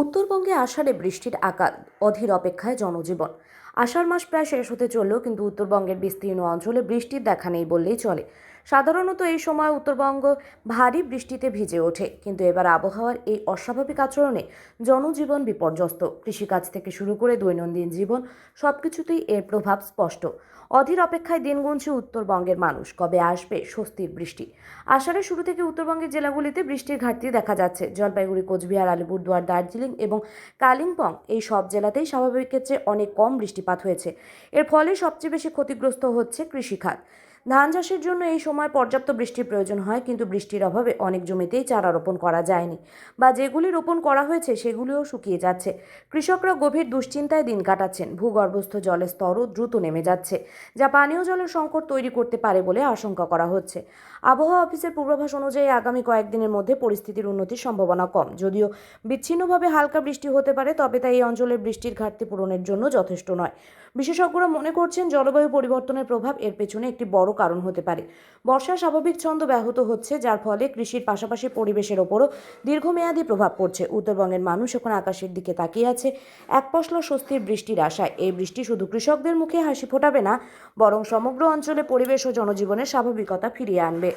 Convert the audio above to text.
উত্তরবঙ্গে আষাঢ়ে বৃষ্টির আকাল, অধীর অপেক্ষায় জনজীবন। আষাঢ় মাস প্রায় শেষ হতে চললেও কিন্তু উত্তরবঙ্গের বিস্তীর্ণ অঞ্চলে বৃষ্টির দেখা নেই বললেই চলে। সাধারণত এই সময় উত্তরবঙ্গ ভারী বৃষ্টিতে ভিজে ওঠে, কিন্তু এবার আবহাওয়ার এই অস্বাভাবিক আচরণে জনজীবন বিপর্যস্ত। কৃষিকাজ থেকে শুরু করে দৈনন্দিন জীবন সবকিছুতেই এর প্রভাব স্পষ্ট। অধীর অপেক্ষায় দিন গুনছে উত্তরবঙ্গের মানুষ। কবে আসবে স্বস্তির বৃষ্টি? আষাঢ়ের শুরু থেকে উত্তরবঙ্গের জেলাগুলিতে বৃষ্টির ঘাটতি দেখা যাচ্ছে। জলপাইগুড়ি, কোচবিহার, আলিপুরদুয়ার, দার্জিলিং এবং কালিম্পং এই সব জেলাতেই স্বাভাবিকের চেয়ে অনেক কম বৃষ্টিপাত হয়েছে। এর ফলে সবচেয়ে বেশি ক্ষতিগ্রস্ত হচ্ছে কৃষিখাত। ধান চাষের জন্য এই সময় পর্যাপ্ত বৃষ্টির প্রয়োজন হয়, কিন্তু বৃষ্টির অভাবে অনেক জমিতেই চারা রোপণ করা যায়নি বা যেগুলি রোপণ করা হয়েছে সেগুলিও শুকিয়ে যাচ্ছে। কৃষকরা গভীর দুশ্চিন্তায় দিন কাটাচ্ছেন। ভূগর্ভস্থ জলের স্তরও দ্রুত নেমে যাচ্ছে, যা পানীয় জলের সংকট তৈরি করতে পারে বলে আশঙ্কা করা হচ্ছে। আবহাওয়া অফিসের পূর্বাভাস অনুযায়ী আগামী কয়েকদিনের মধ্যে পরিস্থিতির উন্নতির সম্ভাবনা কম। যদিও বিচ্ছিন্নভাবে হালকা বৃষ্টি হতে পারে, তবে তা এই অঞ্চলের বৃষ্টির ঘাটতি পূরণের জন্য যথেষ্ট নয়। বিশেষজ্ঞরা মনে করছেন জলবায়ু পরিবর্তনের প্রভাব এর পেছনে একটি বড় কারণ হতে পারে। বর্ষার স্বাভাবিক ছন্দ ব্যাহত হচ্ছে, যার ফলে কৃষির পাশাপাশি পরিবেশের ওপরও দীর্ঘমেয়াদী প্রভাব পড়ছে। উত্তরবঙ্গের মানুষ এখন আকাশের দিকে তাকিয়ে আছে। এক পশলা স্বস্তির বৃষ্টির আশায় এই বৃষ্টি শুধু কৃষকদের মুখে হাসি ফোটাবে না, বরং সমগ্র অঞ্চলে পরিবেশ ও জনজীবনের স্বাভাবিকতা ফিরিয়ে আনবে।